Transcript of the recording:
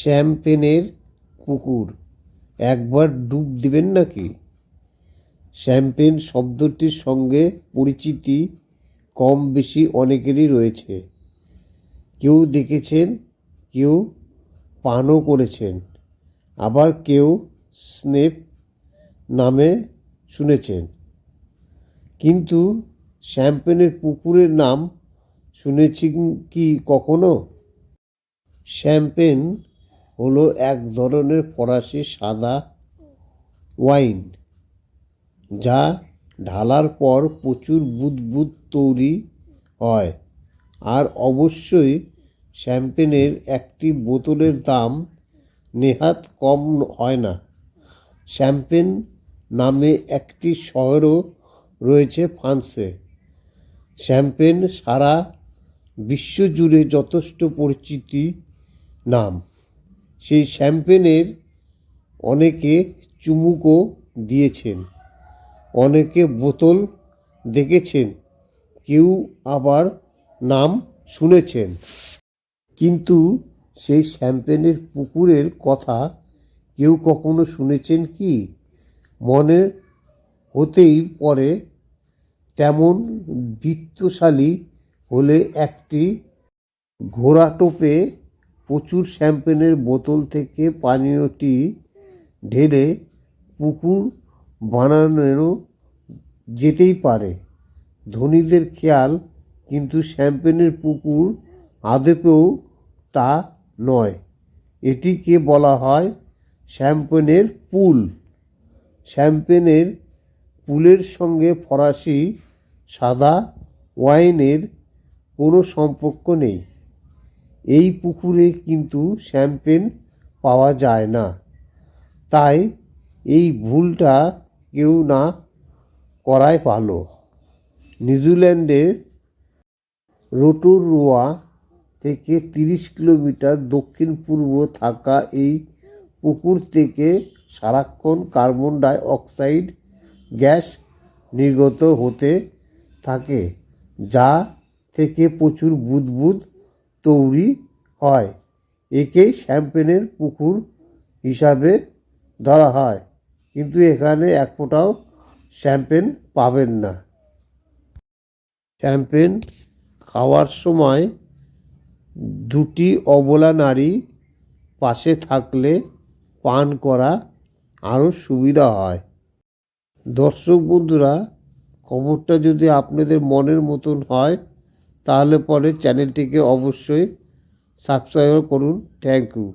শ্যাম্পেনের পুকুর একবার ডুব দিবেন নাকি? শ্যাম্পেন শব্দটির সঙ্গে পরিচিতি কম বেশি অনেকেরই রয়েছে। কেউ দেখেছেন, কেউ পানও করেছেন, আবার কেউ স্নেপ নামে শুনেছেন। কিন্তু শ্যাম্পেনের পুকুরের নাম শুনেছি কি কখনো? শ্যাম্পেন হলো এক ধরনের ফরাসি সাদা ওয়াইন, যা ঢালার পর প্রচুর বুদবুদ তৈরি হয় আর অবশ্যই শ্যাম্পেনের একটি বোতলের দাম নেহাত কম হয় না। শ্যাম্পেন নামে একটি শহরও রয়েছে ফ্রান্সে। শ্যাম্পেন সারা বিশ্বজুড়ে যথেষ্ট পরিচিতি নাম। সেই শ্যাম্পেনের অনেকে চুমুকও দিয়েছেন, অনেকে বোতল দেখেছেন, কেউ আবার নাম শুনেছেন। কিন্তু সেই শ্যাম্পেনের পুকুরের কথা কেউ কখনো শুনেছেন কি? মনে হতেই পরে তেমন বৃত্তশালী হলে একটি ঘোড়া টোপে প্রচুর শ্যাম্পেনের বোতল থেকে পানীয়টি ঢেলে পুকুর বানানোরও যেতেই পারে। ধনীদের খেয়াল, কিন্তু শ্যাম্পেনের পুকুর আদপেও তা নয়। এটিকে বলা হয় শ্যাম্পেনের পুল। শ্যাম্পেনের পুলের সঙ্গে ফরাসি সাদা ওয়াইনের কোনো সম্পর্ক নেই। এই পুকুরে কিন্তু শ্যাম্পেন পাওয়া যায় না। তাই এই ভুলটা কেউ না করাই ভালো। নিউজিল্যান্ডের রোটোরোয়া থেকে তিরিশ কিলোমিটার দক্ষিণ পূর্ব থাকা এই পুকুর থেকে সারাক্ষণ কার্বন ডাই অক্সাইড গ্যাস নির্গত হতে থাকে, যা থেকে প্রচুর বুদবুদ তৈরি হয়। একেই শ্যাম্পেনের পুকুর হিসাবে ধরা হয়। কিন্তু এখানে এক ফোঁটাও শ্যাম্পেন পাবেন না। শ্যাম্পেন খাওয়ার সময় দুটি অবলা নারী পাশে থাকলে পান করা আরও সুবিধা হয়। দর্শক বন্ধুরা, খবরটা যদি আপনাদের মনের মতন হয় তাহলে পরে চ্যানেলটিকে অবশ্যই সাবস্ক্রাইব করুন। Thank you